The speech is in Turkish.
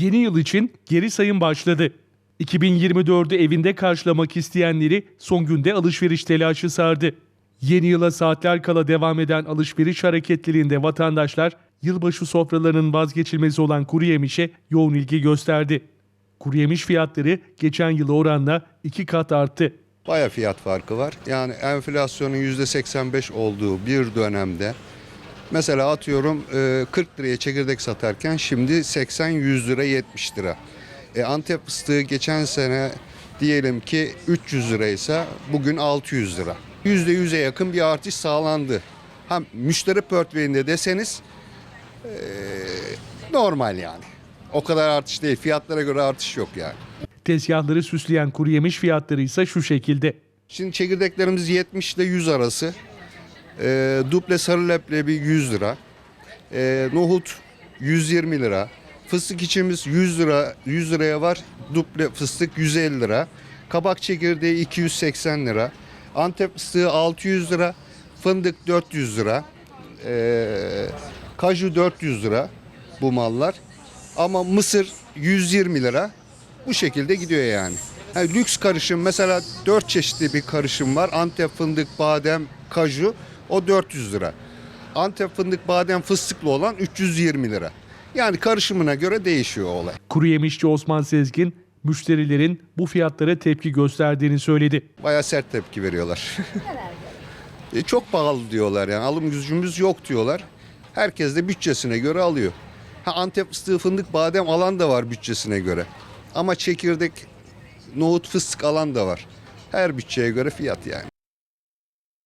Yeni yıl için geri sayım başladı. 2024'ü evinde karşılamak isteyenleri son günde alışveriş telaşı sardı. Yeni yıla saatler kala devam eden alışveriş hareketliliğinde vatandaşlar yılbaşı sofralarının vazgeçilmezi olan kuru yemişe yoğun ilgi gösterdi. Kuru yemiş fiyatları geçen yıla oranla iki kat arttı. Baya fiyat farkı var. Yani enflasyonun %85 olduğu bir dönemde mesela atıyorum e, 40 liraya çekirdek satarken şimdi 80-100 lira 70 lira. E, Antep fıstığı geçen sene diyelim ki 300 liraysa bugün 600 lira. %100'e yakın bir artış sağlandı. Ha, müşteri portföyünde deseniz e, normal yani. O kadar artış değil. Fiyatlara göre artış yok yani. Tezgahları süsleyen kuru yemiş fiyatları ise şu şekilde. Şimdi çekirdeklerimiz 70 ile 100 arası. E, duple sarı leblebi 100 lira. E, nohut 120 lira. Fıstık içimiz 100 lira 100 liraya var. Duple fıstık 150 lira. Kabak çekirdeği 280 lira. Antep fıstığı 600 lira. Fındık 400 lira. E, kaju 400 lira bu mallar. Ama mısır 120 lira. Bu şekilde gidiyor yani. Yani lüks karışım mesela 4 çeşitli bir karışım var. Antep fındık, badem, kaju o 400 lira. Antep fındık, badem fıstıklı olan 320 lira. Yani karışımına göre değişiyor olay. Kuru yemişçi Osman Sezgin, müşterilerin bu fiyatlara tepki gösterdiğini söyledi. Baya sert tepki veriyorlar. E, çok pahalı diyorlar yani alım gücümüz yok diyorlar. Herkes de bütçesine göre alıyor. Ha Antep fıstığı, fındık, badem alan da var bütçesine göre. Ama çekirdek, nohut, fıstık alan da var. Her bütçeye göre fiyat yani.